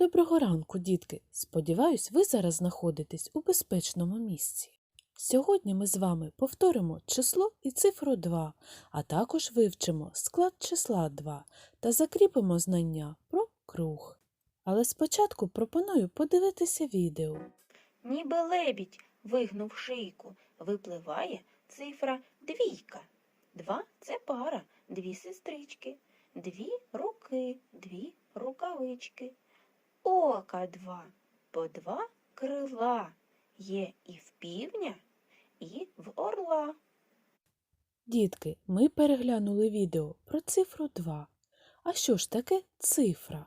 Доброго ранку, дітки! Сподіваюсь, ви зараз знаходитесь у безпечному місці. Сьогодні ми з вами повторимо число і цифру 2, а також вивчимо склад числа 2 та закріпимо знання про круг. Але спочатку пропоную подивитися відео. Ніби лебідь, вигнув шийку, випливає цифра двійка. Два це пара, дві сестрички, дві руки, дві рукавички. Ока два, по два крила. Є і в півня, і в орла. Дітки, ми переглянули відео про цифру 2. А що ж таке цифра?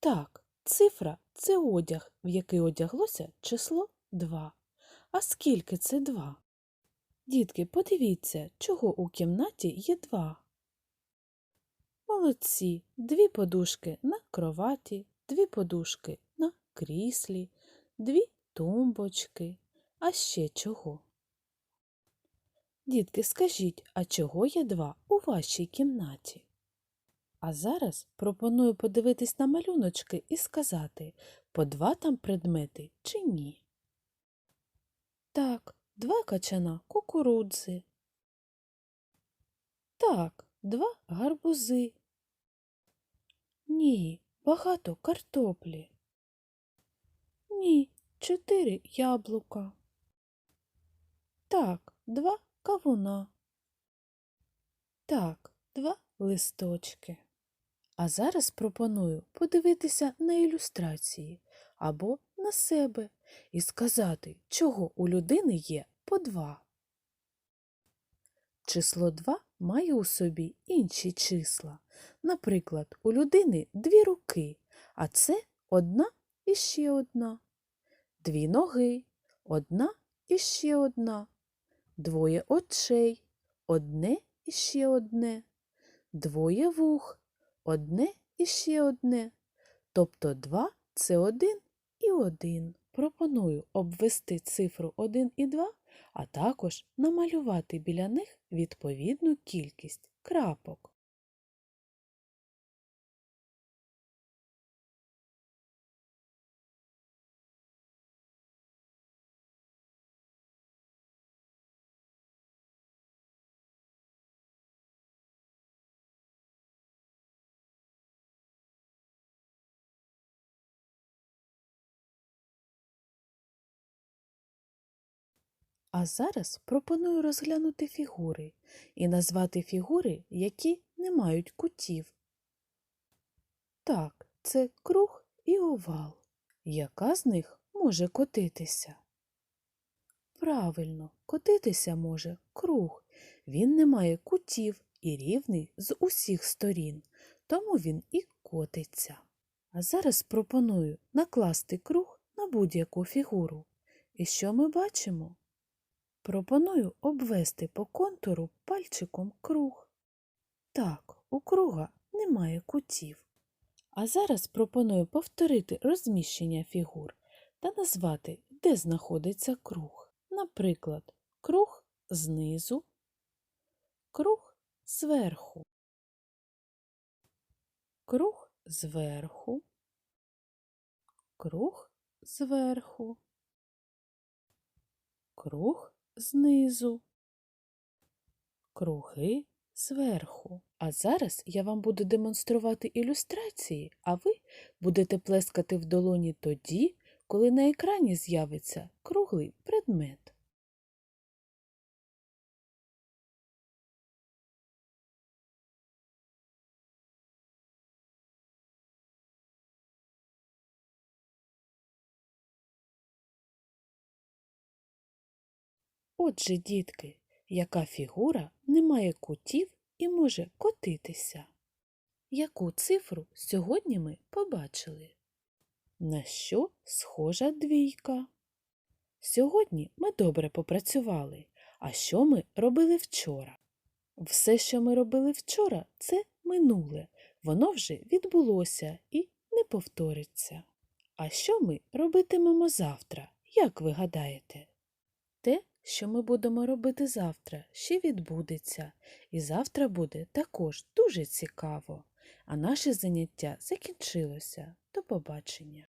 Так, цифра це одяг, в який одяглося число 2. А скільки це 2? Дітки, подивіться, чого у кімнаті є 2. Молодці, дві подушки на кроваті, дві подушки на кріслі, дві тумбочки. А ще чого? Дітки, скажіть, а чого є два у вашій кімнаті? А зараз пропоную подивитись на малюночки і сказати, по два там предмети чи ні. Так, два качана кукурудзи. Так, два гарбузи. Ні, багато картоплі. Ні, чотири яблука. Так, два кавуна. Так, два листочки. А зараз пропоную подивитися на ілюстрації або на себе і сказати, чого у людини є по два. Число 2 має у собі інші числа. Наприклад, у людини дві руки, а це одна і ще одна. Дві ноги, одна і ще одна. Двоє очей, одне і ще одне. Двоє вух, одне і ще одне. Тобто два це один і один. Пропоную обвести цифру 1 і 2, а також намалювати біля них відповідну кількість крапок. А зараз пропоную розглянути фігури і назвати фігури, які не мають кутів. Так, це круг і овал. Яка з них може котитися? Правильно, котитися може круг. Він не має кутів і рівний з усіх сторін, тому він і котиться. А зараз пропоную накласти круг на будь-яку фігуру. І що ми бачимо? Пропоную обвести по контуру пальчиком круг. Так, у круга немає кутів. А зараз пропоную повторити розміщення фігур та назвати, де знаходиться круг. Наприклад, круг знизу, круг зверху, круг зверху, круг зверху, круг знизу, круги зверху. А зараз я вам буду демонструвати ілюстрації, а ви будете плескати в долоні тоді, коли на екрані з'явиться круглий предмет. Отже, дітки, яка фігура не має кутів і може котитися? Яку цифру сьогодні ми побачили? На що схожа двійка? Сьогодні ми добре попрацювали. А що ми робили вчора? Все, що ми робили вчора, це минуле. Воно вже відбулося і не повториться. А що ми робитимемо завтра? Як ви гадаєте? Те, що ми будемо робити завтра, ще відбудеться, і завтра буде також дуже цікаво. А наше заняття закінчилося. До побачення.